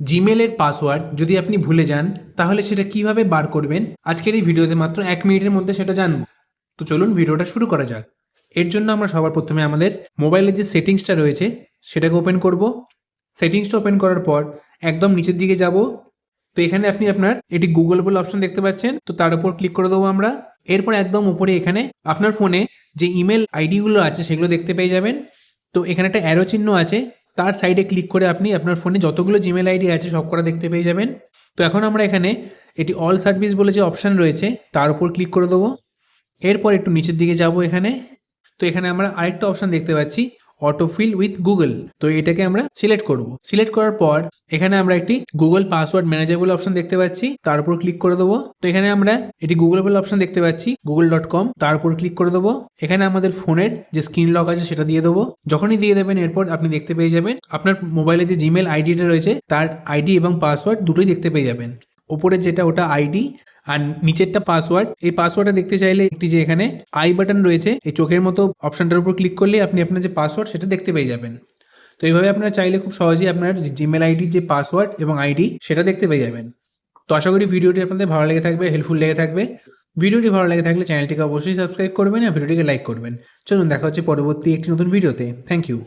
জিমেলের password যদি আপনি ভুলে যান, তাহলে সেটা কীভাবে বার করবেন? আজকের এই ভিডিওতে মাত্র এক মিনিটের মধ্যে সেটা জানব। তো চলুন ভিডিওটা শুরু করা যাক। এর জন্য আমরা সবার প্রথমে আমাদের মোবাইলের যে সেটিংসটা রয়েছে, সেটাকে ওপেন করব। সেটিংসটা ওপেন করার পর একদম নিচের দিকে যাব। তো এখানে আপনি আপনার এটি গুগল বলে অপশন দেখতে পাচ্ছেন। তো তার উপর ক্লিক করে দেবো আমরা। এরপর একদম উপরে এখানে আপনার ফোনে যে ইমেল আইডিগুলো আছে, সেগুলো দেখতে পেয়ে যাবেন। তো এখানে একটা অ্যারো চিহ্ন আছে। তার সাইডে ক্লিক করে আপনি আপনার ফোনে যতগুলো জিমেল আইডি আছে, সব করা দেখতে পেয়ে যাবেন। তো এখন আমরা এখানে এটি অল সার্ভিস বলে যে অপশান রয়েছে, তার উপর ক্লিক করে দেবো। এরপর একটু নিচের দিকে যাব এখানে। তো এখানে আমরা আরেকটা অপশান দেখতে পাচ্ছি। অটোফিল উইথ গুগল তো এটাকে আমরা সিলেক্ট করব। সিলেক্ট করার পর এখানে আমরা একটি গুগল পাসওয়ার্ড ম্যানেজার বলে অপশন দেখতে পাচ্ছি, তার উপর ক্লিক করে দেবো। তো এখানে আমরা এটি গুগল বলে অপশন দেখতে পাচ্ছি গুগল ডট কম তার উপর ক্লিক করে দেবো। এখানে আমাদের ফোনের যে স্ক্রিন লক আছে সেটা দিয়ে দেবো। যখনই দিয়ে দেবেন, এরপর আপনি দেখতে পেয়ে যাবেন, আপনার মোবাইলে যে জিমেল আইডিটা রয়েছে, তার আইডি এবং পাসওয়ার্ড দুটোই দেখতে পেয়ে যাবেন। ওপরে যেটা ওটা আইডি আর নিচেরটা পাসওয়ার্ড এই পাসওয়ার্ডটা দেখতে চাইলে একটি যে এখানে আই বাটন রয়েছে, এই চোখের মতো অপশনটার উপর ক্লিক করলে আপনি আপনার যে পাসওয়ার্ড সেটা দেখতে পেয়ে যাবেন। তো এইভাবে আপনারা চাইলে খুব সহজেই আপনার জিমেল আইডির যে পাসওয়ার্ড এবং আইডি সেটা দেখতে পেয়ে যাবেন। তো আশা করি ভিডিওটি আপনাদের ভালো লেগে থাকবে হেল্পফুল লেগে থাকবে। ভিডিওটি ভালো লেগে থাকলে চ্যানেলটিকে অবশ্যই সাবস্ক্রাইব করবেন আর ভিডিওটিকে লাইক করবেন। চলুন দেখা হচ্ছে পরবর্তী একটি নতুন ভিডিওতে। Thank you